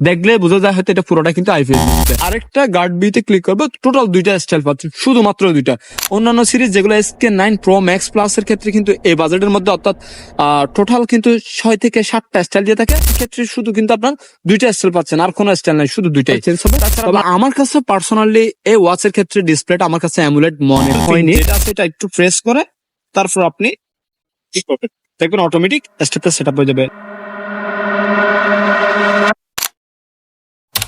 দেখলে বোঝা যায় হয়তো এটা পুরোটা কিন্তু আইপিএস ডিসপ্লে আরেকটা গার্ড বিতে ক্লিক করব টোটাল দুইটা স্টাইল পাচ্ছেন শুধুমাত্র দুইটা। অন্যান্য সিরিজ যেগুলো SK nine pro max plus এর ক্ষেত্রে কিন্তু এই বাজেটের মধ্যে অর্থাৎ টোটাল কিন্তু ছয় থেকে সাতটা স্টাইল দিয়ে থাকে ক্ষেত্রে শুধু কিন্তু আপনার দুইটা স্টাইল পাচ্ছেন আর কোনো স্টাইল নাই শুধু দুইটাই। চেঞ্জ হবে তবে আমার কাছে পার্সোনালি এই ওয়াচের ক্ষেত্রে ডিসপ্লেটা আমার কাছে অ্যামুলেট মনে হয়নি। এটা সেটা একটু প্রেস করে তারপর আপনি দেখবেন অটোমেটিক স্টেপটা সেট আপ হয়ে যাবে।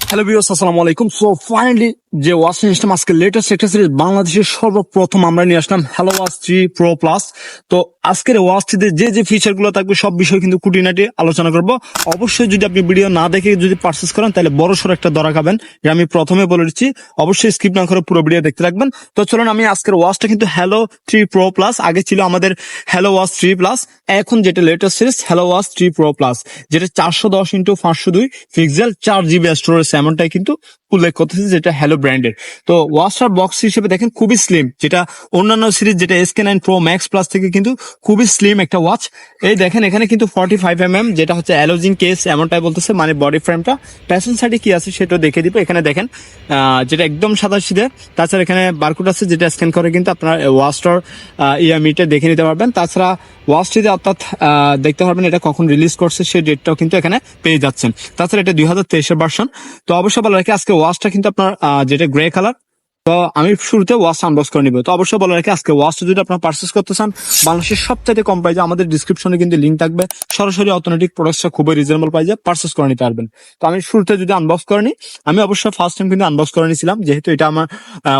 হ্যালো ভিউয়ার্স আসসালামু আলাইকুম। সো ফাইনালি যে ওয়াচিং সিস্টেম আজকে লেটেস্ট একটা সিরিজ বাংলাদেশের সর্বপ্রথম আমরা নিয়ে আসলাম hello watch three pro plus তো, আজকের ওয়াচটিতে যে যে ফিচারগুলো থাকবে, সব বিষয় কিন্তু খুঁটিনাটি আলোচনা করব। অবশ্যই যদি আপনি ভিডিও না দেখে যদি পার্চেস করেন, তাহলে বড় সড়ো একটা দরা খাবেন। যে আমি প্রথমে বলে দিচ্ছি, অবশ্যই স্কিপ না করে পুরো ভিডিও দেখতে রাখবেন তো, চলুন আমি আজকের ওয়াচটা কিন্তু হ্যালো থ্রি প্রো প্লাস আগে ছিল আমাদের হ্যালো ওয়াচ থ্রি প্লাস এখন যেটা latest series hello watch three pro plus যেটা চারশো দশ ইন্টু পাঁচশো দুই পিক্সেল চার জিবি স্টোরেজ এমনটাই কিন্তু উল্লেখ করতেছে যেটা হ্যালো ব্র্যান্ডের তো ওয়াশার বক্স হিসেবে দেখেন খুবই স্লিম যেটা অন্যান্য সিরিজ যেটা SK nine pro max plus থেকে কিন্তু খুবই স্লিম একটা ওয়াচ এই দেখেন, এখানে কিন্তু ফর্টি ফাইভ এম এম যেটা হচ্ছে অ্যালোজিং কেস এমনটাই বলতেছে মানে বডি ফ্রেমটা প্যাসেন সাইডে কি আছে সেটা দেখে দিব। এখানে দেখেন যেটা একদম সাদা সিধে তাছাড়া এখানে বারকোড আছে, যেটা স্ক্যান করে কিন্তু আপনার ওয়াচটার ইএমইটা দেখে নিতে পারবেন। তাছাড়া ওয়াচটিতে অর্থাৎ দেখতে পারবেন এটা কখন রিলিজ করছে, সেই ডেটটাও কিন্তু এখানে পেয়ে যাচ্ছেন। তাছাড়া এটা দুই হাজার তেইশের ভার্সন তো অবশ্যই বলা রাখি আজকে ওয়াচটা কিন্তু আপনার যেটা গ্রে কালার তো আমি শুরুতে ওয়াচ আনবক্স করে নিব। তো অবশ্যই বলে রাখি, আজকে ওয়াচটা যদি আপনার পার্চেস করতে চান, বাংলাদেশের সবচাইতে কম প্রাইজে আমাদের ডিসক্রিপশনে কিন্তু লিঙ্ক থাকবে। সরাসরি অর্থনৈতিক প্রোডাক্টটা খুবই রিজনেবল প্রাইজে পার্চেস করে নিতে পারবেন। তো আমি শুরুতে যদি আনবক্স করে নিই, আমি অবশ্যই ফার্স্ট টাইম কিন্তু আনবক্স করে নিয়েছিলাম, যেহেতু এটা আমার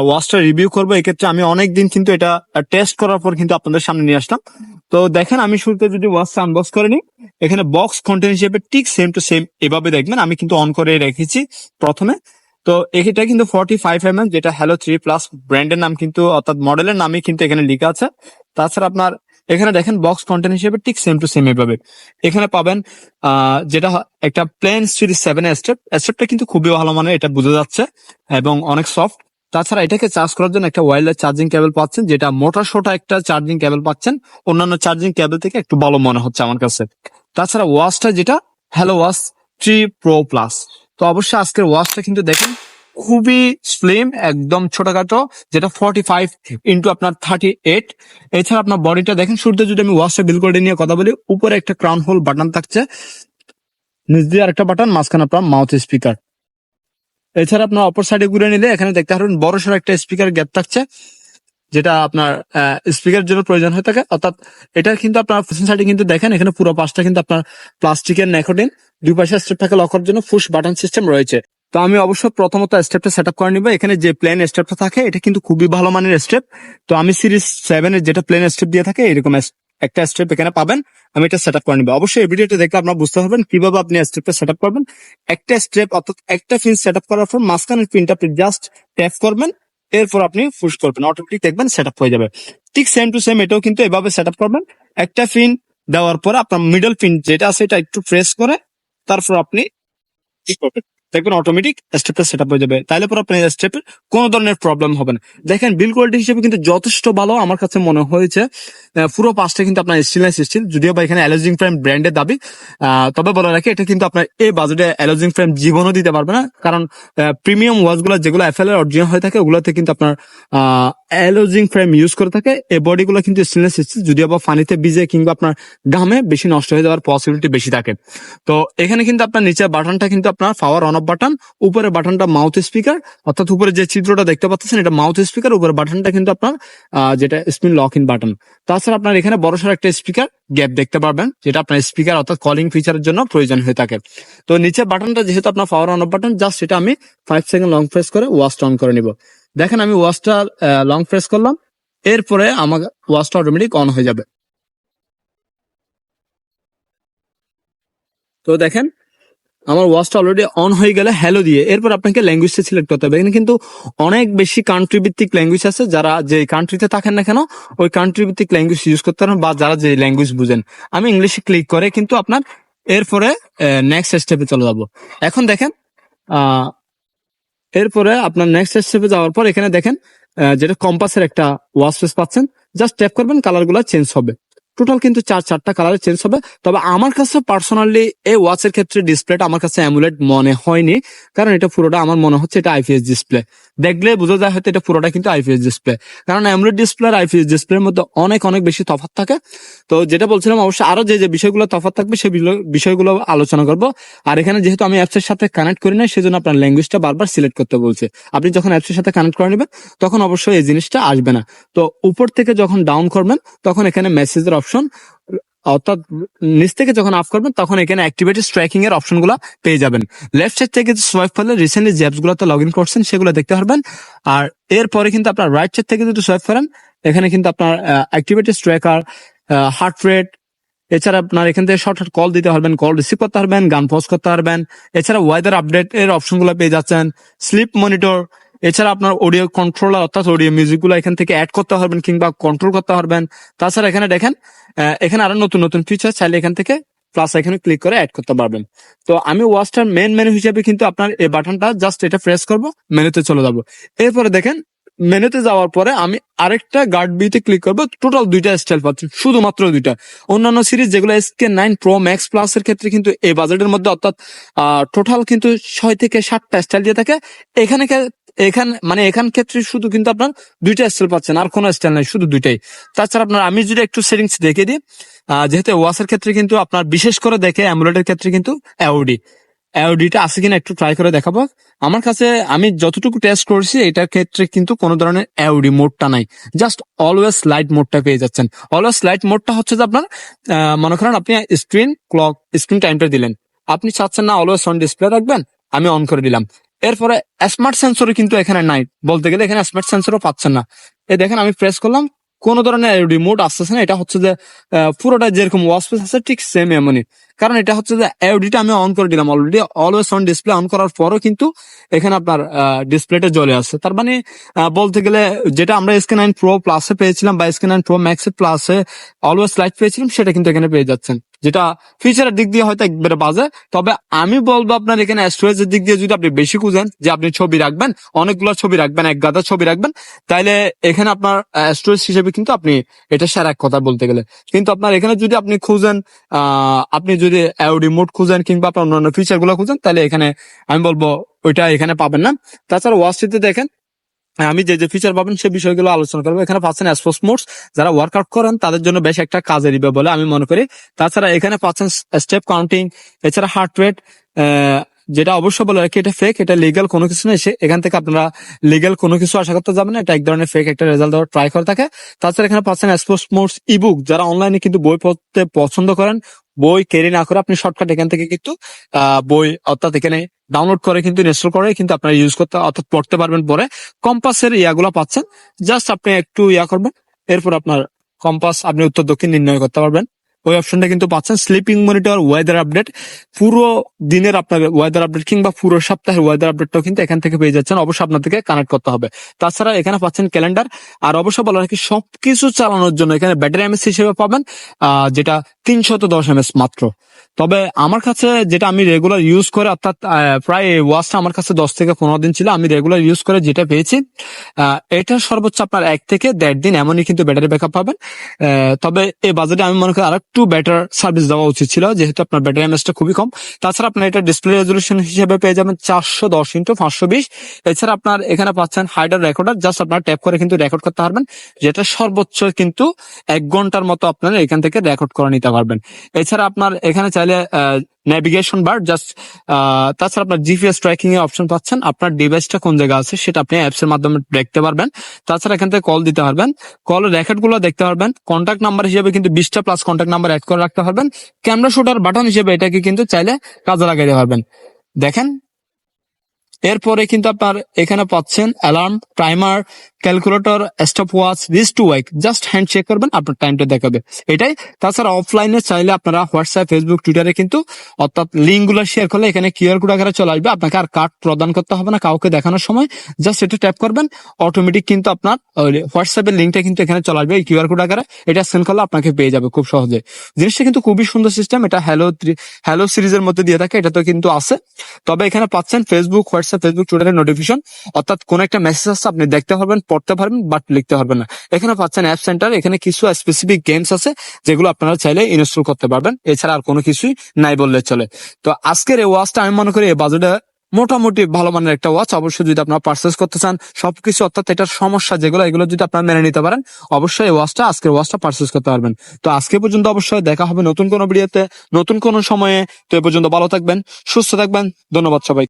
ওয়াচটা রিভিউ করব, এক্ষেত্রে আমি অনেক দিন কিন্তু এটা টেস্ট করার পর কিন্তু আপনাদের সামনে নিয়ে আসলাম। তো দেখেন, আমি শুরুতে যদি ওয়াচটা আনবক্স করে নিই, এখানে বক্স কন্টেন্ট হিসেবে ঠিক সেম টু সেম এভাবে দেখবেন, আমি কিন্তু অন করে রেখেছি প্রথমে। তো এটা কিন্তু ফর্টি ফাইভ এম এম যেটা হ্যালো থ্রি প্লাস ব্র্যান্ডের নাম কিন্তু, অর্থাৎ মডেলের নামই কিন্তু এখানে লেখা আছে। তাছাড়া আপনার, এখানে দেখেন বক্স কন্টেন্ট হিসেবে ঠিক সেম টু সেম এভাবে। এখানে পাবেন যেটা একটা প্লেন সিরিজ সেভেন স্টেপ স্টেপটা কিন্তু খুবই ভালো মানে এটা বোঝা যাচ্ছে, এবং অনেক সফট তাছাড়া এটাকে চার্জ করার জন্য একটা ওয়্যারলেস চার্জিং কেবল পাচ্ছেন, যেটা মোটা সোটা একটা চার্জিং কেবল পাচ্ছেন। অন্যান্য চার্জিং কেবল থেকে একটু ভালো মনে হচ্ছে আমার কাছে। তাছাড়া ওয়াচটা যেটা hello watch three pro plus তো অবশ্যই আজকের ওয়াচটা কিন্তু দেখেন, খুবই স্লিম একদম ছোটখাটো, যেটা ফর্টি ফাইভ ইন্টু আপনার থার্টি এইট এছাড়া আপনার বডিটা দেখেন, শুরুতে যদি আমি ওয়াচটা বিল করে নিয়ে কথা বলি, উপরে একটা ক্রাউন হোল বাটন থাকছে। নিচ দিয়ে আরেকটা বাটন মাঝখানে আপনার মাউথ স্পিকার এছাড়া আপনার অপর সাইডে ঘুরে নিলে এখানে দেখতে পারবেন, বড় সড়ো একটা স্পিকার গ্যাপ থাকছে, যেটা আপনার স্পিকার জন্য প্রয়োজন হয়ে থাকে। অর্থাৎ এটা কিন্তু আপনার সাইডে কিন্তু দেখেন, এখানে পুরো পাশটা কিন্তু আপনার প্লাস্টিকের নেকোটিন দুই পাশে স্টেপটাকে লক করার জন্য ফুশ বাটন সিস্টেম রয়েছে। তো আমি অবশ্য প্রথমত স্টেপটা সেট আপ করে নিবো। এখানে যে প্লেন স্টেপটা থাকে, এটা কিন্তু খুবই ভালো মানের স্টেপ তো আমি সিরিজ সেভেন এর যেটা প্লেন স্টেপ দিয়ে থাকে, এরকম একটা স্টেপ এখানে পাবেন। আমি এটা সেট আপ করে নিবো। অবশ্যই এই ভিডিওটা দেখলে আপনারা বুঝতে পারবেন কীভাবে আপনি স্টেপটা সেট আপ করবেন। একটা স্টেপ অর্থাৎ একটা পিন সেট আপ করার পর মাঝখানের পিনটা আপনি জাস্ট ট্যাপ করবেন, এরপর আপনি পুশ করবেন। অটোমেটিক দেখবেন সেট আপ হয়ে যাবে। ঠিক সেম টু সেম এটাও কিন্তু এভাবে সেট আপ করবেন। একটা পিন দেওয়ার পর আপনার মিডল পিন যেটা আছে, এটা একটু প্রেস করে তারপর আপনি দেখবেন অটোমেটিক স্টেপটা সেট আপ হয়ে যাবে। তাহলে পর আপনার স্টেপের কোনো ধরনের প্রবলেম হবে না। দেখেন বিল কোয়ালিটি হিসেবে কিন্তু যথেষ্ট ভালো আমার কাছে মনে হয়েছে। পুরো পাঁচটা কিন্তু আপনার স্টিলনেস স্টিল যদিও বা এখানে অ্যালোজিং ফ্রেম ব্র্যান্ডের দাবি। তবে বলে রাখি, এটা কিন্তু আপনার এই বাজেটে অ্যালোজিং ফ্রেম জীবনও দিতে পারবে না। কারণ প্রিমিয়াম ওয়াচগুলো যেগুলো এর অরিজিনাল হয়ে থাকে, ওগুলোতে কিন্তু আপনার অ্যালোজিং ফ্রেম ইউজ করে থাকে, এই বডি গুলো কিন্তু স্টেনলেস স্টিল যদিও বা পানিতে ভিজে কিংবা আপনার গামে বেশি নষ্ট হয়ে যাওয়ার পসিবিলিটি বেশি থাকে। তো এখানে কিন্তু আপনার নিচের বাটনটা কিন্তু আপনার পাওয়ার অন অফ বাটন উপরে বাটনটা মাউথ স্পিকার অর্থাৎ উপরে যে চিত্রটা দেখতে পাচ্ছেন, এটা মাউথ স্পিকার উপরে বাটনটা কিন্তু আপনার যেটা স্পিন লক ইন বাটন তাছাড়া আপনার এখানে বড়সড় একটা স্পিকার গ্যাপ দেখতে পারবেন, যেটা আপনার স্পিকার অর্থাৎ কলিং ফিচারের জন্য প্রয়োজন হয়ে থাকে। তো নিচে বাটনটা যেহেতু আপনার power on off button just এটা আমি ফাইভ সেকেন্ড লং প্রেস করে ওয়াচটা অন করে নিব। দেখেন আমি ওয়াচটা লং প্রেস করলাম, এরপরে আমার ওয়াচটা অটোমেটিক অন হয়ে যাবে। তো দেখেন, আমার ওয়াচটা অলরেডি অন হয়ে গেলে হ্যালো দিয়ে, এরপর আপনাকে ল্যাঙ্গুয়েজটা সিলেক্ট করতে হবে। এখানে কিন্তু অনেক বেশি কান্ট্রি ভিত্তিক ল্যাঙ্গুয়েজ আছে, যারা যে কান্ট্রিতে থাকেন না কেন, ওই কান্ট্রি ভিত্তিক ল্যাঙ্গুয়েজ ইউজ করতে পারেন বা যারা যে ল্যাঙ্গুয়েজ বুঝেন। আমি ইংলিশে ক্লিক করে কিন্তু আপনার এরপরে নেক্সট স্টেপে চলে যাব। এখন দেখেন এরপরে আপনার নেক্সট স্টেপে যাওয়ার পর এখানে দেখেন যেটা কম্পাসের একটা ওয়াশ ফেস পাচ্ছেন জাস্ট ট্যাপ করবেন কালারগুলা চেঞ্জ হবে। টোটাল কিন্তু চার, চারটা কালারে চেঞ্জ হবে। তবে আমার কাছে পার্সোনালি এই ওয়াচের ক্ষেত্রে ডিসপ্লেটা আমার কাছে অ্যামুলেট মনে হয়নি। কারণ এটা পুরোটা আমার মনে হচ্ছে এটা আইপিএস ডিসপ্লে দেখলে বোঝা যায় হয়তো এটা পুরোটা কিন্তু আইপিএস ডিসপ্লে কারণ অ্যামুলেট ডিসপ্লে আর আইপিএস ডিসপ্লের মধ্যে অনেক অনেক বেশি তফাৎ থাকে। তো যেটা বলছিলাম অবশ্যই আরও যে যে বিষয়গুলো তফাৎ থাকবে সেই বিষয়গুলো আলোচনা করব। আর এখানে যেহেতু আমি অ্যাপসের সাথে কানেক্ট করি না সেজন্য আপনার ল্যাঙ্গুয়েজটা বারবার সিলেক্ট করতে বলছে। আপনি যখন অ্যাপসের সাথে কানেক্ট করে নেবেন, তখন অবশ্যই এই জিনিসটা আসবে না। তো উপর থেকে যখন ডাউন করবেন, তখন এখানে মেসেজের অপশন, অর্থাৎ নিচ থেকে যখন আপ করবেন, তখন এখানে অ্যাক্টিভেটেড স্ট্রাইকিং এর অপশনগুলো পেয়ে যাবেন। লেফট সাইড থেকে সোয়াইপ করলে রিসেন্টলি যে অ্যাপস গুলোতে লগ ইন করছেন, সেগুলো দেখতে পারবেন। আর এরপরে কিন্তু আপনার রাইট সাইড থেকে যদি সোয়াইপ করেন, এখানে কিন্তু আপনার অ্যাক্টিভেটেড স্ট্রাইকার হার্ট রেট এছাড়া আপনার এখান থেকে শর্ট কল দিতে পারবেন কল রিসিভ করতে পারবেন গান পজ করতে পারবেন। এছাড়া ওয়েদার আপডেট এর অপশনগুলো পেয়ে যাচ্ছেন স্লিপ মনিটর এছাড়া আপনার অডিও কন্ট্রোলার অর্থাৎ অডিও মিউজিকগুলো এখান থেকে অ্যাড করতে পারবেন কিংবা কন্ট্রোল করতে পারবেন। তাছাড়া এখানে দেখেন এখানে আরও নতুন নতুন ফিচার চাইলে এখান থেকে প্লাস এখানে ক্লিক করে অ্যাড করতে পারবেন। তো আমি ওয়াচটার মেন মেনু হিসেবে কিন্তু আপনার এই বাটনটা জাস্ট এটা প্রেস করব মেনুতে চলে যাব। এরপরে দেখেন মেনুতে যাওয়ার পরে আমি আরেকটা গার্ড বিতে ক্লিক করব টোটাল দুইটা স্টাইল পাচ্ছি শুধুমাত্র দুইটা। অন্যান্য সিরিজ যেগুলো SK nine pro max plus এর ক্ষেত্রে কিন্তু এই বাজেটের মধ্যে অর্থাৎ টোটাল কিন্তু ছয় থেকে সাতটা স্টাইল দিয়ে থাকে। এখানে কে- এখান মানে এখান ক্ষেত্রে শুধু কিন্তু আপনার দুইটা স্টাইল পাচ্ছেন, আর কোনো স্টাইল নাই, শুধু দুইটাই। তাছাড়া আপনার আমি যদি একটু সেটিংস দেখে দিই যেহেতু ওয়াসের ক্ষেত্রে কিন্তু আপনার বিশেষ করে দেখে অ্যামুলেটের ক্ষেত্রে কিন্তু অ্যাওডি অ্যাওডিটা আছে কিনা একটু ট্রাই করে দেখাবো। আমার কাছে আমি যতটুকু টেস্ট করছি, এটার ক্ষেত্রে কিন্তু কোনো ধরনের অ্যাওডি মোডটা নাই। জাস্ট অলওয়েজ লাইট মোডটা পেয়ে যাচ্ছেন। অলওয়েজ লাইট মোডটা হচ্ছে যে আপনার মনে করেন আপনি স্ক্রিন ক্লক স্ক্রিন টাইমটা দিলেন। আপনি চাচ্ছেন না অলওয়েজ অন ডিসপ্লে রাখবেন, আমি অন করে দিলাম। এরপরে স্মার্ট সেন্সরও কিন্তু এখানে নাই। বলতে গেলে এখানে স্মার্ট সেন্সরও পাচ্ছেন না। এ দেখেন আমি প্রেস করলাম, কোন ধরনের রিমোট আসতেছে না। এটা হচ্ছে যে পুরোটা যেরকম ওয়াসপেস আছে, ঠিক সেম এমনই। কারণ এটা হচ্ছে যে এডিটা আমি অন করে দিলাম already always on display on করার পরও কিন্তু এখানে আপনার ডিসপ্লেটা জ্বলে আসছে তার মানে বলতে গেলে যেটা আমরা এসকে নাইন প্রো প্লাসে পেয়েছিলাম বা এসকে নাইন প্রো ম্যাক্সে প্লাসে অলওয়েজ লাইট পেয়েছিলাম, সেটা কিন্তু এখানে পেয়ে যাচ্ছেন। যেটা ফিচারের দিক দিয়ে হয়তো একবারে বাজে। তবে আমি বলব আপনার এখানে স্টোরেজের দিক দিয়ে যদি আপনি বেশি খুঁজেন, যে আপনি ছবি রাখবেন, অনেকগুলো ছবি রাখবেন, এক গাদা ছবি রাখবেন, তাইলে এখানে আপনার স্টোরেজ হিসেবে কিন্তু আপনি এটা সেরা এক কথা বলতে গেলে। কিন্তু আপনার এখানে যদি আপনি খুঁজেন আপনি যদি মোড খুঁজেন কিংবা আপনার অন্যান্য ফিচারগুলো খুঁজেন তাহলে এখানে আমি বলব ওইটা এখানে পাবেন না। তাছাড়া ওয়াচটিতে দেখেন আমি যে যে ফিচার পাবেন সেই বিষয়গুলো আলোচনা করব। এখানে পাচ্ছেন স্পোর্টস মোডস যারা ওয়ার্কআউট করেন, তাদের জন্য বেশ একটা কাজে দিবে বলে আমি মনে করি। তাছাড়া এখানে পাচ্ছেন স্টেপ কাউন্টিং এছাড়া হার্ট রেট যেটা অবশ্য বলে রাখি, এটা ফেক এটা লিগাল কোনো কিছু নেই। সে- এখান থেকে আপনারা লিগাল কোনো কিছু আশা করতে যাবেন এটা এক ধরনের ফেক একটা রেজাল্ট দেওয়ার ট্রাই করে থাকে। তাছাড়া এখানে পাচ্ছেন স্পোর্টস মোডস ইবুক যারা অনলাইনে কিন্তু বই পড়তে পছন্দ করেন বই ক্যারি না করে আপনি শর্টকাট এখান থেকে কিন্তু বই অর্থাৎ এখানে ডাউনলোড করে কিন্তু ইনস্টল করে কিন্তু আপনারা ইউজ করতে, অর্থাৎ পড়তে পারবেন পরে। কম্পাসের ইয়াগুলো পাচ্ছেন। জাস্ট আপনি একটু ইয়া করবেন, এরপর আপনার কম্পাস আপনি উত্তর, দক্ষিণ নির্ণয় করতে পারবেন। ওই অপশনটা কিন্তু পাচ্ছেন। স্লিপিং মনিটর ওয়েদার আপডেট পুরো দিনের আপনার ওয়েদার আপডেট কিংবা পুরো সপ্তাহের ওয়েদার আপডেটটাও কিন্তু এখান থেকে পেয়ে যাচ্ছেন। অবশ্যই আপনাদেরকে কানেক্ট করতে হবে। তাছাড়া এখানে পাচ্ছেন ক্যালেন্ডার আর অবশ্য বলা রাখি, সবকিছু চালানোর জন্য এখানে ব্যাটারি এমএস হিসেবে পাবেন। যেটা তিনশত দশ এমএস মাত্র। তবে আমার কাছে যেটা আমি রেগুলার ইউজ করে, অর্থাৎ প্রায় ওয়াচটা আমার কাছে দশ থেকে পনেরো দিন ছিল, আমি রেগুলার ইউজ করে যেটা পেয়েছি এটা সর্বোচ্চ আপনার এক থেকে দেড় দিন এমনই কিন্তু ব্যাটারি ব্যাকআপ পাবেন। তবে এই বাজেটে আমি মনে করি আর একটু বেটার সার্ভিস দেওয়া উচিত ছিল, যেহেতু আপনার ব্যাটারি এমএসটা খুবই কম। তাছাড়া আপনার এটা ডিসপ্লে রেজলিউশন হিসেবে পেয়ে যাবেন চারশো দশ ইন্টু পাঁচশো বিশ। এছাড়া আপনার এখানে পাচ্ছেন হাইডার রেকর্ডার জাস্ট আপনার ট্যাপ করে কিন্তু রেকর্ড করতে পারবেন, যেটা সর্বোচ্চ কিন্তু এক ঘণ্টার মতো আপনারা এখান থেকে রেকর্ড করে নিতে পারবেন। এছাড়া আপনার এখানে চাইলে নেভিগেশন বার জাস্ট তাছাড়া আপনার জিপিএস ট্র্যাকিং এর অপশন পাচ্ছেন। আপনার ডিভাইসটা কোন জায়গায় আছে সেটা আপনি অ্যাপস এর মাধ্যমে দেখতে পারবেন। তাছাড়া এখান থেকে কল দিতে পারবেন। কলের রেকর্ডগুলো দেখতে পারবেন। কন্ট্যাক্ট নাম্বার হিসেবে কিন্তু বিশটা প্লাস কন্ট্যাক্ট নাম্বার অ্যাড করে রাখতে পারবেন। ক্যামেরা শুটার বাটন হিসেবে এটাকে কিন্তু চাইলে কাজে লাগাইতে পারবেন। দেখেন? এরপরে কিন্তু আপনার এখানে পাচ্ছেন alarm timer calculator stopwatch wrist to wake just hand check করবেন, আপনার টাইমটা দেখাবে। এটাই। তাছাড়া অফলাইনে চাইলে আপনারা হোয়াটসঅ্যাপ ফেসবুক টুইটারে কিন্তু অর্থাৎ লিঙ্কগুলো শেয়ার করলে এখানে কিউআর কোড আকারে চলে আসবে। আপনাকে আর কার্ড প্রদান করতে হবে না কাউকে দেখানোর সময়। জাস্ট এটা ট্যাপ করবেন অটোমেটিক কিন্তু আপনার হোয়াটসঅ্যাপের লিঙ্কটা কিন্তু এখানে চলে আসবে এই কিউআর কোড আকারে। এটা সেন্ড করলে আপনাকে পেয়ে যাবে খুব সহজে। জিনিসটা কিন্তু খুবই সুন্দর সিস্টেম এটা হ্যালো হ্যালো সিরিজের মধ্যে দিয়ে থাকে। এটা তো কিন্তু আছে। তবে এখানে পাচ্ছেন ফেসবুক হোয়াটসঅ্যাপ ফেসবুক টুইটারের নোটিফিকেশন অর্থাৎ কোন একটা মেসেজ আসছে, আপনি দেখতে পারবেন। পড়তে পারবেন বাট লিখতে পারবেন না। এখানে পাচ্ছেন অ্যাপ সেন্টার এখানে কিছু স্পেসিফিক গেমস আছে, যেগুলো আপনারা চাইলে ইনস্টল করতে পারবেন। এছাড়া আর কোনো কিছুই নাই বললে চলে। তো আজকের এই ওয়াচটা আমি মনে করি এই বাজেটে মোটামুটি ভালো মানের একটা ওয়াচ অবশ্যই যদি আপনারা পার্চেস করতে চান, সবকিছু অর্থাৎ এটার সমস্যা যেগুলো, এগুলো যদি আপনারা মেনে নিতে পারেন, অবশ্যই এই ওয়াচটা আজকের ওয়াচটা পার্চেস করতে পারবেন। তো আজকে পর্যন্ত অবশ্যই দেখা হবে নতুন কোনো ভিডিওতে নতুন কোনো সময়ে। তো এ পর্যন্ত ভালো থাকবেন, সুস্থ থাকবেন, ধন্যবাদ সবাই